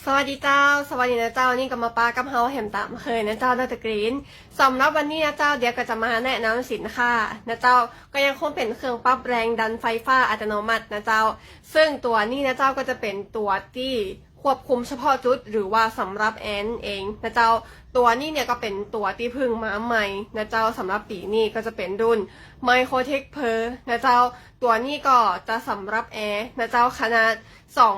สวัสดีเจ้า สวัสดีนะเจ้า นี่ก็มาปากับเฮาแหมตามเคยนะเจ้าดรกรีนสำหรับวันนี้นะเจ้าเดี๋ยวก็จะมาแนะนำสินค้านะเจ้าก็ยังคงเป็นเครื่องปรับแรงดันไฟฟ้าอัตโนมัตินะเจ้า ซึ่งตัวนี้นะเจ้าก็จะเป็นตัวที่ ควบคุมเฉพาะจุดหรือว่าสำหรับแอนเองนะเจ้าตัวนี้เนี่ยก็เป็นตัวที่พึ่งมาใหม่นะเจ้าสำหรับปีนี้ก็จะเป็นรุ่น Microtech Per นะเจ้าตัวนี้ก็จะสำหรับแอร์นะเจ้าขนาด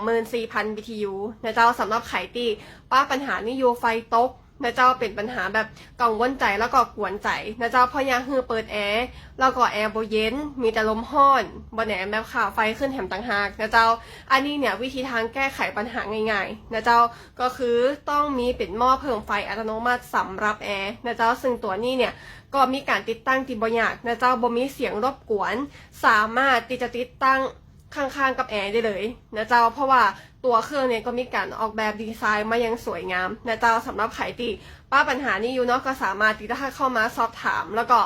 24,000 BTU นะเจ้าสำหรับไขตีป้าปัญหานี่อยู่ไฟตก นะเจ้าเป็นปัญหาแบบกังวลใจแล้วก็กวนใจนะเจ้าพราะยาฮือเปิดแอร์แล้วก็แอร์โบเย็น มีแต่ลมห้อนบนแหนแบบข่าวไฟขึ้นแถมต่างหากนะเจ้า อันนี้เนี่ยวิธีทางแก้ไขปัญหาง่ายๆนะเจ้าก็คือต้องมีเป็นหม้อเพิ่มไฟอัตโนมัติสำหรับแอร์นะเจ้าซึ่งตัวนี้เนี่ยก็มีการติดตั้งที่บอยากนะเจ้าบ่มีเสียงรบกวน สามารถที่จะติดตั้ง ข้างๆกับแอร์ได้เลยนะเจ้าเพราะว่าตัวเครื่องเนี่ยก็มีการออกแบบดีไซน์มาย่างสวยงามนะเจ้าสำหรับใครที่ป้าปัญหานี้อยู่เนาะก็สามารถที่จะเข้ามาสอบถาม แล้วก็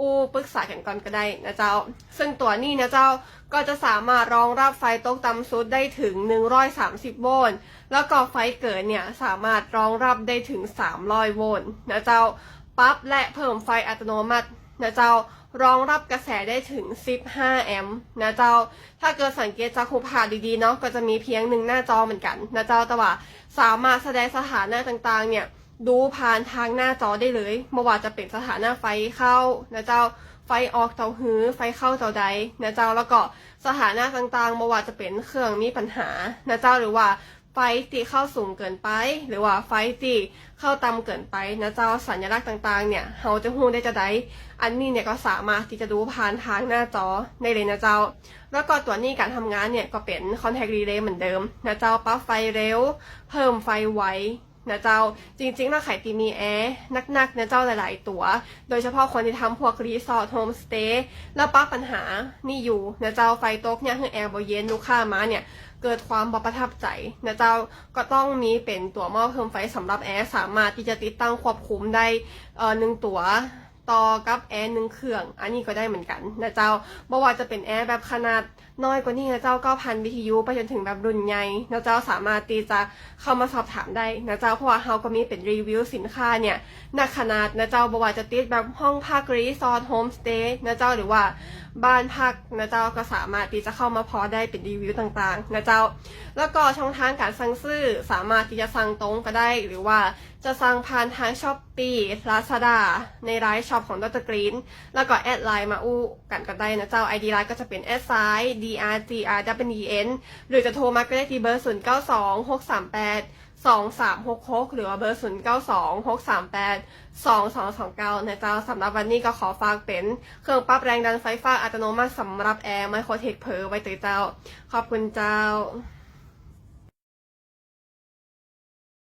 อู้ปรึกษากันก่อนก็ได้นะเจ้า ซึ่งตัวนี้นะเจ้าก็จะสามารถรองรับไฟตกต่ำสุดได้ถึง 130 โวลต์ แล้วก็ไฟเกิดเนี่ยสามารถรองรับได้ถึง 300 โวลต์นะเจ้าปรับและเพิ่มไฟอัตโนมัติ นะเจ้ารองรับกระแสได้ถึง 15 แอมป์นะเจ้า ถ้าเกิดสังเกตจากคูผ่านดีๆเนาะก็จะมีเพียงหนึ่งหน้าจอเหมือนกันนะเจ้าแต่ว่าสามารถแสดงสถานะต่างๆ เนี่ยดูผ่านทางหน้าจอได้เลยไม่ว่าจะเป็นสถานะไฟเข้านะเจ้าไฟออกเตาหื้อไฟเข้าเตาใดนะเจ้าแล้วก็สถานะต่างๆไม่ว่าจะเป็นเครื่องมีปัญหานะเจ้าหรือว่า ไฟตีเข้าสูงเกินไป หรือว่าไฟตีเข้าต่ำเกินไปนะเจ้าสัญลักษณ์ต่างๆ เนี่ยเราจะหูได้จะได้อันนี้เนี่ยก็สามารถที่จะดูผ่านทางหน้าจอได้เลยนะเจ้า แล้วก็ตัวนี้การทำงานเนี่ยก็เป็นคอนแทครีเลย์เหมือนเดิมนะเจ้าปั๊บไฟเร็ว เพิ่มไฟไว นะเจ้าจริงๆแล้วไข่ตีมีแอร์นักๆนะเจ้าหลายๆ ตัว โดยเฉพาะคนที่ทำพวกรีสอร์ทโฮมสเตย์แล้วปักปัญหานี่อยู่นะเจ้าไฟตกเนี่ยคือแอร์บเย็นลูกค้ามาเนี่ยเกิดความบประทับใจนะเจ้าก็ต้องมีเป็นตัวหม้อเพิ่มไฟสำหรับแอร์สามารถที่จะติดตั้งควบคุมได้เอ่อหนึ่งตัว ต่อกับแอร์หนึ่งเครื่อง อันนี้ก็ได้เหมือนกันนะเจ้าบ่ว่าจะเป็นแอร์แบบขนาดน้อยกว่านี้นะเจ้าก็พัน BTU ไปจนถึงแบบรุ่นใหญ่นะเจ้าสามารถที่จะเข้ามาสอบถามได้นะเจ้าเพราะว่าเราก็มีเป็นรีวิวสินค้าเนี่ยนักขนาดนะเจ้าบ่ว่าจะติดแบบห้องพักรีสอร์ทโฮมสเตย์นะเจ้าหรือว่าบ้านพักนะเจ้าก็สามารถที่จะเข้ามาพอได้เป็นรีวิวต่างๆนะเจ้า แล้วก็ช่องทางการสั่งซื้อสามารถที่จะสั่งตรงก็ได้ หรือว่าจะสั่งผ่านทางช้อปปี้ลาซาด้าในไลน์ช็อปของดรกรีนแล้วก็แอดไลน์มาอู้กันก็ได้นะเจ้า ID ไลน์ก็จะเป็นแอดไซน์ D R G R W E N หรือจะโทรมาก็ได้ที่เบอร์ 0 9 2 6 3 8 2 3 6 6 หรือว่าเบอร์ 0 9 2 6 3 8 2 2 2 9 นะเจ้าสำหรับวันนี้ก็ขอฝากเป็น เครื่องปรับแรงดันไฟฟ้าอัตโนมัติสำหรับแอร์ไมโครเทคเพอไว้ตัวเจ้า ขอบคุณเจ้า